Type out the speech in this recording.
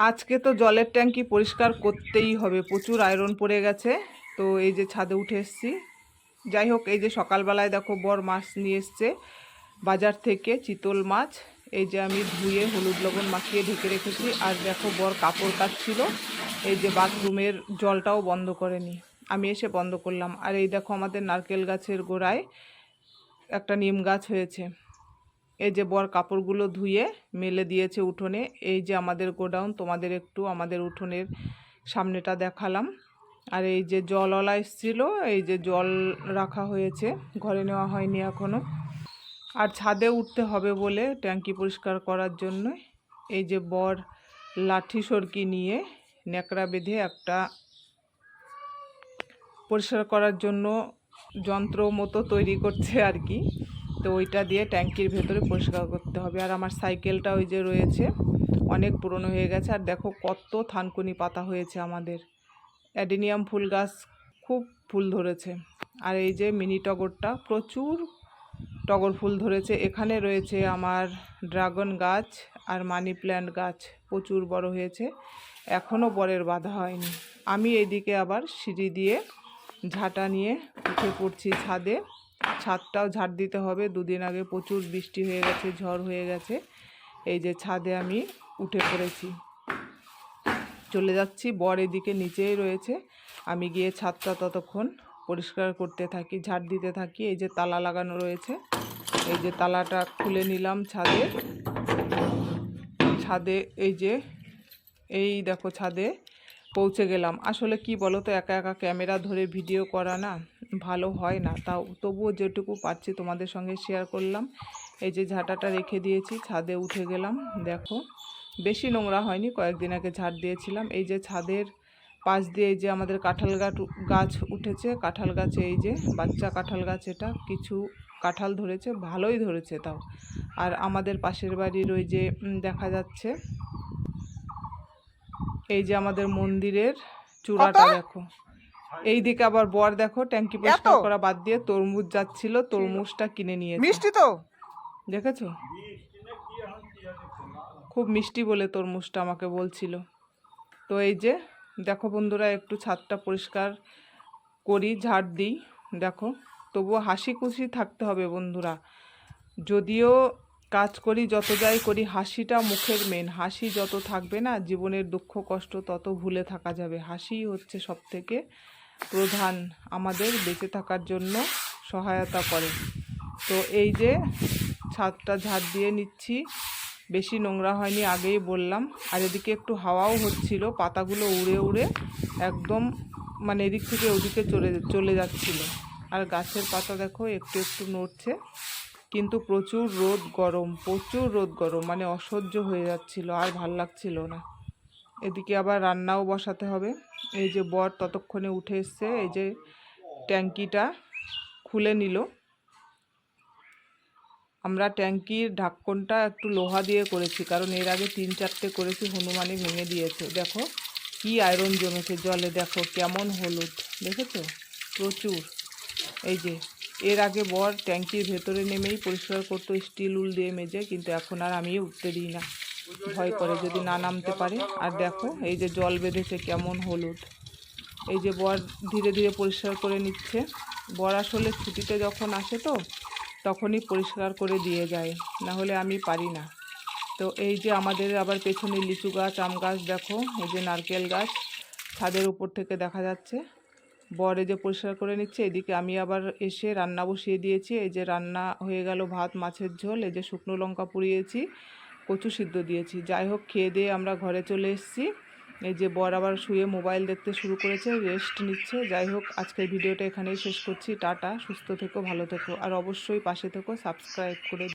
আজকে তো জলের ট্যাঙ্কি পরিষ্কার করতেই হবে। প্রচুর আয়রন পড়ে গেছে। তো এই যে ছাদে উঠে এসেছি। যাই হোক, এই যে সকালবেলায় দেখো বর মাছ নিয়ে এসছে। বাজার থেকে চিতল মাছ। এই যে আমি ধুয়ে হলুদ লবণ মাখিয়ে ঢেকে রেখেছি। আর দেখো বর কাপড় কাচ্ছিল এই যে বাথরুমের জলটাও বন্ধ করেনি। আমি এসে বন্ধ করলাম। আর এই দেখো আমাদের নারকেল গাছের গোড়ায় একটা নিম গাছ হয়েছে। এই যে বর কাপড়গুলো ধুয়ে মেলে দিয়েছে উঠোনে, এই যে আমাদের গোডাউন, তোমাদের একটু আমাদের উঠোনের সামনেটা দেখালাম। আর এই যে জলওয়ালা এসেছিল, এই যে জল রাখা হয়েছে, ঘরে নেওয়া হয়নি এখনও আর ছাদে উঠতে হবে বলে ট্যাঙ্কি পরিষ্কার করার জন্য এই যে বর লাঠি সরকি নিয়ে ন্যাকড়া বেঁধে একটা পরিষ্কার করার জন্য যন্ত্র মতো তৈরি করছে আর কি। তো ওইটা দিয়ে ট্যাঙ্কির ভেতরে পরিষ্কার করতে হবে। আর আমার সাইকেলটা ওই যে রয়েছে, অনেক পুরনো হয়ে গেছে। আর দেখো কত থানকুনি পাতা হয়েছে আমাদের। অ্যাডিনিয়াম ফুল গাছ খুব ফুল ধরেছে। আর এই যে মিনি টগরটা, প্রচুর টগর ফুল ধরেছে। এখানে রয়েছে আমার ড্রাগন গাছ আর মানি প্ল্যান্ট গাছ, প্রচুর বড় হয়েছে। এখনও বরের বাধা হয়নি। আমি এইদিকে আবার সিঁড়ি দিয়ে ঝাঁটা নিয়ে উঠে পড়ছি ছাদে। ছাদটাও ঝাড় দিতে হবে। দুদিন আগে প্রচুর বৃষ্টি হয়ে গেছে, ঝড় হয়ে গেছে। এই যে ছাদে আমি উঠে পড়েছি। চলে যাচ্ছি, বর এদিকে নিচেই রয়েছে। আমি গিয়ে ছাদটা ততক্ষণ পরিষ্কার করতে থাকি, ঝাড় দিতে থাকি। এই যে তালা লাগানো রয়েছে। এই যে তালাটা খুলে নিলাম ছাদে। ছাদে এই যে, এই দেখো ছাদে পৌঁছে গেলাম। আসলে কি বলো তো একা একা ক্যামেরা ধরে ভিডিও করা না। ভালো হয় না। তাও তবুও যেটুকু পাচ্ছি তোমাদের সঙ্গে শেয়ার করলাম। এই যে ঝাঁটাটা রেখে দিয়েছি ছাদে উঠে গেলাম। দেখো বেশি নোংরা হয়নি কয়েকদিন আগে ঝাড় দিয়েছিলাম। এই যে ছাদের পাশ দিয়ে এই যে আমাদের কাঁঠাল গাছ গাছ উঠেছে কাঁঠাল গাছে এই যে বাচ্চা কাঁঠাল গাছ এটা কিছু কাঁঠাল ধরেছে ভালোই ধরেছে তাও। আর আমাদের পাশের বাড়ির ওই যে দেখা যাচ্ছে এই যে আমাদের মন্দিরের চূড়াটা দেখো। এই দিকে আবার বর দেখো ট্যাঙ্কি পরিষ্কার করা বাদ দিয়ে তরমুজ যাচ্ছিল তরমুজটা কিনে নিয়ে মিষ্টি তো? দেখেছ? খুব মিষ্টি বলে তরমুজটা আমাকে বলছিল। তো এই যে দেখো বন্ধুরা একটু ছাদটা পরিষ্কার করি ঝাড় দিই দেখো। তবুও হাসি খুশি থাকতে হবে বন্ধুরা। যদিও কাজ করি যত যাই করি হাসিটা মুখের মেন হাসি যত থাকবে না জীবনের দুঃখ কষ্ট তত ভুলে থাকা যাবে। হাসি হচ্ছে সব থেকে প্রধান আমাদের বেঁচে থাকার জন্য সহায়তা করে। তো এই যে ছাদটা ঝাড় দিয়ে নিচ্ছি, বেশি নোংরা হয়নি আগেই বললাম। আর এদিকে একটু হাওয়াও হচ্ছিল, পাতাগুলো উড়ে উড়ে একদম মানে এদিক থেকে ওদিকে চলে চলে যাচ্ছিল। আর গাছের পাতা দেখো একটু একটু নড়ছে, কিন্তু প্রচুর রোদ গরম, প্রচুর রোদ গরম মানে অসহ্য হয়ে যাচ্ছিল, আর ভালো লাগছিল না। এদিকে আবার রান্নাও বসাতে হবে। এই যে বর ততক্ষণে উঠে এসছে, এই যে ট্যাঙ্কিটা খুলে নিল। আমরা ট্যাঙ্কির ঢাক্কনটা একটু লোহা দিয়ে করেছি, কারণ এর আগে তিন চারটে করেছি হনুমানে ভেঙে দিয়েছে। দেখো কি আয়রন জমেছে, জলে দেখো কেমন হলুদ, দেখেছ? প্রচুর। এই যে এর আগে বর ট্যাঙ্কির ভেতরে নেমেই পরিষ্কার করতো, স্টিল উল দিয়ে মেজে, কিন্তু এখন আর আমি উঠতে দিই না। ভয় করে যদি না নামতে পারে। আর দেখো, এই যে জল বেঁধেছে কেমন হলুদ। এই যে বর ধীরে ধীরে পরিষ্কার করে নিচ্ছে। বর আসলে ছুটিতে যখন আসে তো, তখনই পরিষ্কার করে দিয়ে যায়। না হলে আমি পারি না। তো এই যে আমাদের আবার পেছনে লিচু গাছ, আম গাছ দেখো, এই যে নারকেল গাছ, ছাদের উপর থেকে দেখা যাচ্ছে। বর এই যে পরিষ্কার করে নিচ্ছে, এদিকে আমি আবার এসে রান্না বসিয়ে দিয়েছি। এই যে রান্না হয়ে গেল ভাত, মাছের ঝোল, এই যে শুকনো লঙ্কা পুড়িয়েছি। কচু সিদ্ধ দিয়েছি। যাই হোক, খেয়ে দিয়ে আমরা ঘরে চলে এসেছি। এই যে বর আবার শুয়ে মোবাইল দেখতে শুরু করেছে রেস্ট নিচ্ছে। যাই হোক, আজকের ভিডিওটা এখানেই শেষ করছি। টাটা, সুস্থ থেকো, ভালো থেকো। আর অবশ্যই পাশে থেকো সাবস্ক্রাইব করে